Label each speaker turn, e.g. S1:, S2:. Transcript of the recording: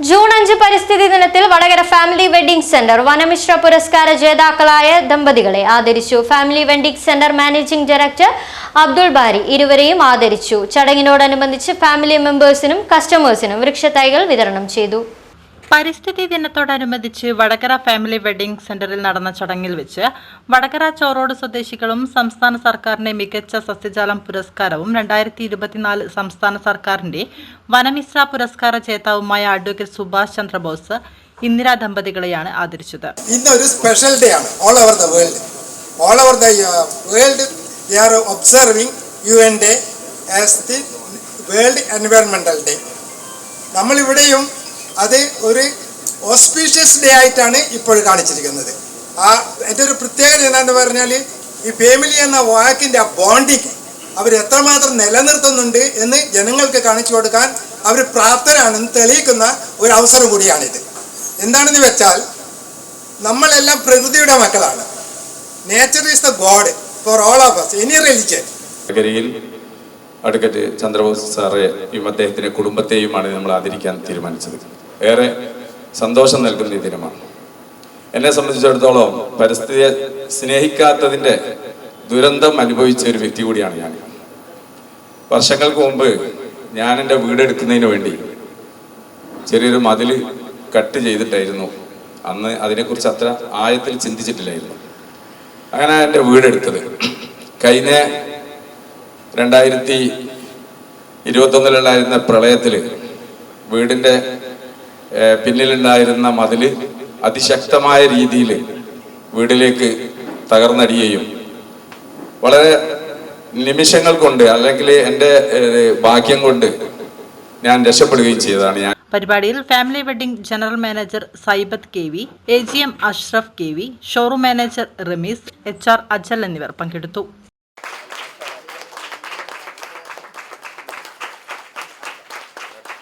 S1: June അഞ്ച് പരിസ്ഥിതി ദിനത്തിൽ Vadakara family wedding centre Vanamitra പുരസ്കാര ജേതാക്കളായ ദമ്പതികളെ ആദരിച്ചു. Family wedding centre managing director Abdul Bari ഇരുവരെയും ആദരിച്ചു. ചടങ്ങിനോടനുബന്ധിച്ച് ഫാമിലി മെമ്പേഴ്സിനും കസ്റ്റമേഴ്സിനും വൃക്ഷത്തൈകൾ വിതരണം ചെയ്തു.
S2: പരിസ്ഥിതി ദിനത്തോടനുബന്ധിച്ച് വടകര ഫാമിലി വെഡിംഗ് സെന്ററിൽ നടന്ന ചടങ്ങിൽ വെച്ച് വടകര ചോറോട് സ്വദേശികളും സംസ്ഥാന സർക്കാരിന്റെ മികച്ച സസ്യജാലം പുരസ്കാരവും രണ്ടായിരത്തി ഇരുപത്തിനാല് സംസ്ഥാന സർക്കാരിന്റെ വനമിശ്ര പുരസ്കാര ജേതാവുമായ അഡ്വക്കേറ്റ് സുഭാഷ് ചന്ദ്രബോസ് ഇന്ദിരാ ദമ്പതികളെയാണ് ആദരിച്ചത്.
S3: ഇന്നൊരു സ്പെഷ്യൽ ഡേ ആണ്. All over the world all over the world they are observing U N day as the world എൻവയോൺമെന്റൽ day നമ്മളിവിടെയും അത് ഒരു ഓസ്പീഷ്യസ് ഡേ ആയിട്ടാണ് ഇപ്പോൾ കാണിച്ചിരിക്കുന്നത്. ആ എന്റെ ഒരു പ്രത്യേകത എന്താണെന്ന് പറഞ്ഞാൽ ഈ ഫാമിലി എന്ന വാക്കിന്റെ ആ ബോണ്ടിങ് അവർ എത്രമാത്രം നിലനിർത്തുന്നുണ്ട് എന്ന് ജനങ്ങൾക്ക് കാണിച്ചു കൊടുക്കാൻ അവർ പ്രാപ്തരാണെന്ന് തെളിയിക്കുന്ന ഒരു അവസരം കൂടിയാണിത്. എന്താണെന്ന് വെച്ചാൽ നമ്മളെല്ലാം പ്രകൃതിയുടെ മക്കളാണ്. Nature is the god for all of us any religion
S4: advocate Chandrabose സാറെയും അദ്ദേഹത്തിന്റെ കുടുംബത്തെയുമാണ് നമ്മൾ ആദരിക്കാൻ തീരുമാനിച്ചത്. ഏറെ സന്തോഷം നൽകുന്ന ദിനമാണ്. എന്നെ സംബന്ധിച്ചിടത്തോളം പരിസ്ഥിതിയെ സ്നേഹിക്കാത്തതിന്റെ ദുരന്തം അനുഭവിച്ച ഒരു വ്യക്തി കൂടിയാണ് ഞാൻ. വർഷങ്ങൾക്ക് മുമ്പ് ഞാൻ എന്റെ വീടെടുക്കുന്നതിന് വേണ്ടി ചെറിയൊരു മതിൽ കട്ട് ചെയ്തിട്ടായിരുന്നു. അന്ന് അതിനെക്കുറിച്ച് അത്ര ആയത്തിൽ ചിന്തിച്ചിട്ടില്ലായിരുന്നു. അങ്ങനെ എന്റെ വീടെടുത്തത് കഴിഞ്ഞ രണ്ടായിരത്തി ഇരുപത്തൊന്നിലുണ്ടായിരുന്ന പ്രളയത്തിൽ വീടിന്റെ പിന്നിലുണ്ടായിരുന്ന മതിൽ അതിശക്തമായ രീതിയിൽ വീടിലേക്ക് തകർന്നടിയുകയും വളരെ നിമിഷങ്ങൾ കൊണ്ട് അല്ലെങ്കിൽ എന്റെ ഭാഗ്യം കൊണ്ട് ഞാൻ രക്ഷപ്പെടുകയും ചെയ്തതാണ് ഞാൻ.
S2: പരിപാടിയിൽ family wedding general manager Saibath K V A G M Ashraf K V showroom manager Rameez H R Ajal എന്നിവർ പങ്കെടുത്തു.